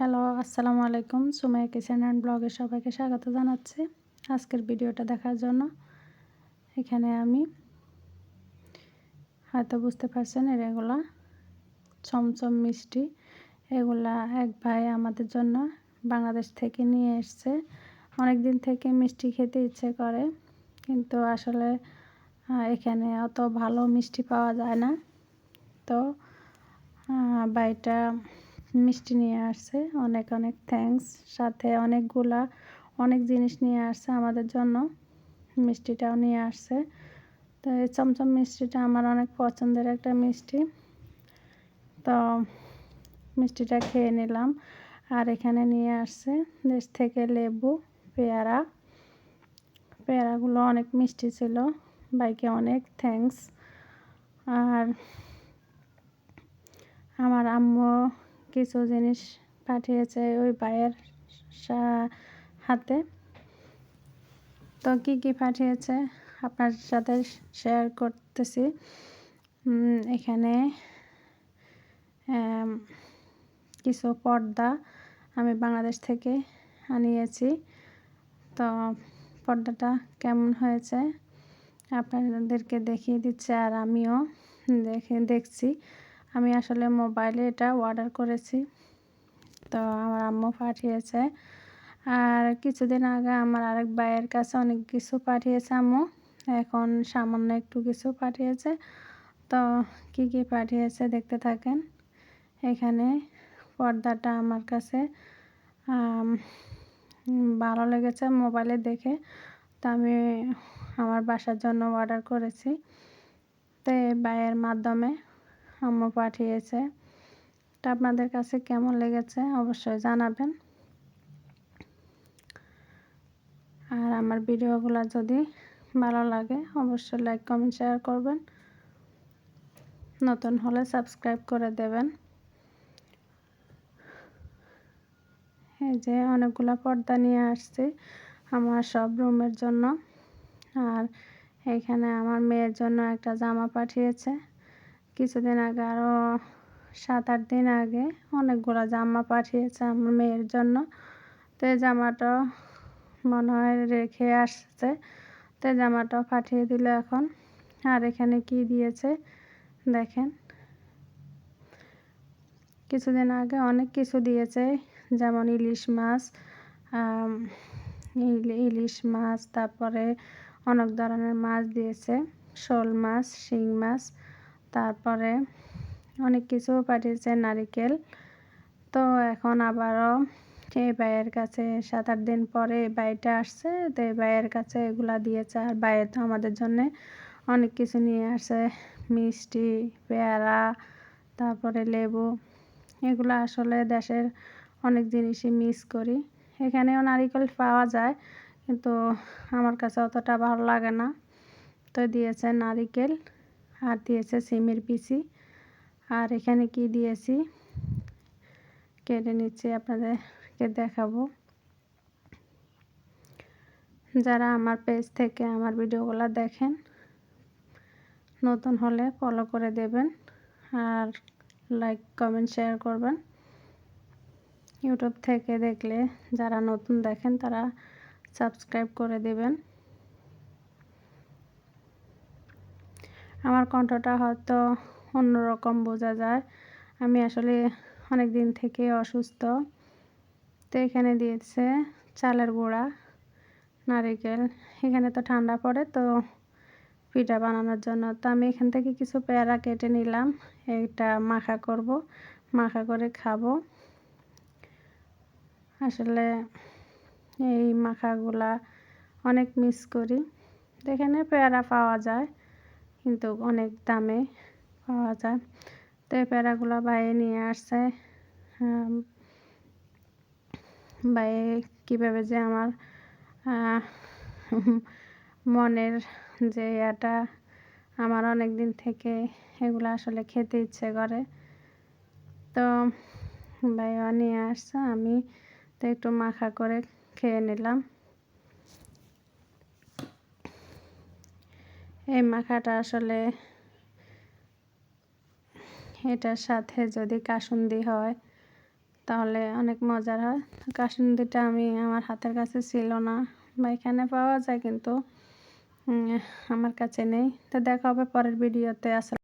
Hello, আসসালামু আলাইকুম। সুমাই কিচেন অ্যান্ড ব্লগে সবাইকে স্বাগত জানাচ্ছি আজকের ভিডিওটা দেখার জন্য। এখানে আমি, হয়তো বুঝতে পারছেন এর এগুলা, চমচম মিষ্টি, এগুলা এক ভাই আমাদের জন্য বাংলাদেশ থেকে নিয়ে এসছে। অনেক দিন থেকে মিষ্টি খেতে ইচ্ছে করে, কিন্তু আসলে এখানে অত ভালো মিষ্টি পাওয়া যায় না। তো বাইটা মিষ্টি নিয়ে আসছে। অনেক অনেক থ্যাংকস সাথে অনেকগুলা, অনেক জিনিস নিয়ে আসছে আমাদের জন্য। মিষ্টিটাও নিয়ে আসছে। তো এই চমচম মিষ্টিটা আমার অনেক পছন্দের একটা মিষ্টি। তো মিষ্টিটা খেয়ে নিলাম। আর এখানে নিয়ে আসছে দেশ থেকে লেবু, পেয়ারা। পেয়ারাগুলো অনেক মিষ্টি ছিল। বাইকে অনেক থ্যাংকস আর আমার আম্মু কিছু জিনিস পাঠিয়েছে ওই ভাইয়ের হাতে। তো কী কী পাঠিয়েছে? আপনার সাথে শেয়ার করতেছি। এখানে কিছু পর্দা আমি বাংলাদেশ থেকে আনিয়েছি। তো পর্দাটা কেমন হয়েছে? আপনাদেরকে দেখিয়ে দিচ্ছে আর আমিও দেখে, দেখছি। আমি আসলে মোবাইলে এটা অর্ডার করেছি। তো আমার আম্মু পাঠিয়েছে। আর কিছুদিন আগে আমার আরেক ভাইয়ের কাছে অনেক কিছু পাঠিয়েছে আম্মু। এখন সামান্য একটু কিছু পাঠিয়েছে। তো কি কি পাঠিয়েছে দেখতে থাকেন। এখানে পর্দাটা আমার কাছে ভালো লেগেছে মোবাইলে দেখে। তো আমি আমার বাসার জন্য অর্ডার করেছি। তো এই ভাইয়ের মাধ্যমে আম্মু পাঠিয়েছে। তা আপনাদের কাছে কেমন লেগেছে অবশ্যই জানাবেন। আর আমার ভিডিওগুলো যদি ভালো লাগে অবশ্যই লাইক, কমেন্ট, শেয়ার করবেন। নতুন হলে সাবস্ক্রাইব করে দেবেন। এই যে অনেকগুলো পর্দা নিয়ে আসছি আমার সব রুমের জন্য। আর এখানে আমার মেয়ের জন্য একটা জামা পাঠিয়েছে। কিছুদিন আগে আরও সাত আট দিন আগে অনেকগুলো জামা পাঠিয়েছে আমার মেয়ের জন্য। তো এই জামাটা মনে হয় রেখে আসছে। তো জামাটাও পাঠিয়ে দিল এখন। আর এখানে কি দিয়েছে দেখেন। কিছুদিন আগে অনেক কিছু দিয়েছে, যেমন ইলিশ মাছ ইলিশ মাছ, তারপরে অনেক ধরনের মাছ দিয়েছে, শোল মাছ, শিং মাছ তারপরে অনেক কিছু পাঠিয়েছে নারিকেল। তো এখন আবারও এই ভাইয়ের কাছে সাত আট দিন পরে এই আসছে। তো এই ভাইয়ের কাছে এগুলা দিয়েছে আর বাইরে তো আমাদের জন্যে অনেক কিছু নিয়ে আসে মিষ্টি, পেয়ারা, তারপরে লেবু। এগুলো আসলে দেশের অনেক জিনিসই মিস করি। এখানেও নারিকেল পাওয়া যায়, কিন্তু আমার কাছে অতটা ভালো লাগে না। তো দিয়েছে নারিকেল। আর দিয়েছে সিমের পিসি। আর এখানে কি দিয়েছি? কেটে নিচ্ছি, আপনাদেরকে দেখাবো। যারা আমার পেজ থেকে আমার ভিডিওগুলো দেখেন, নতুন হলে ফলো করে দেবেন আর লাইক কমেন্ট শেয়ার করবেন। ইউটিউব থেকে দেখলে যারা নতুন দেখেন, তারা সাবস্ক্রাইব করে দেবেন। আমার কণ্ঠটা হয়তো অন্যরকম বোঝা যায়। আমি আসলে অনেক দিন থেকে অসুস্থ। তো এখানে দিয়েছে চালের গুঁড়া, নারিকেল। এখানে তো ঠান্ডা পড়ে, তো পিঠা বানানোর জন্য। তো আমি এখান থেকে কিছু পেয়ারা কেটে নিলাম। এটা মাখা করব, মাখা করে খাব। আসলে এই মাখাগুলা অনেক মিস করি। এখানে পেয়ারা পাওয়া যায়। কিন্তু অনেক দামে পাওয়া যায়। তো এই পেয়ারাগুলো বাইরে নিয়ে আসছে। বাইরে কীভাবে যে আমার মনের যে এটা আমার অনেক দিন থেকে এগুলো আসলে খেতে ইচ্ছে করে। তো ভাইয়া নিয়ে আসছে, আমি তো একটু মাখা করে খেয়ে নিলাম। এই মাখাটা আসলে এটার সাথে যদি কাসুন্দি হয়, তাহলে অনেক মজার হয়। কাসুন্দিটা আমি আমার হাতের কাছে ছিল না, বা এখানে পাওয়া যায় কিন্তু আমার কাছে নেই। তো দেখা হবে পরের ভিডিওতে। আসলে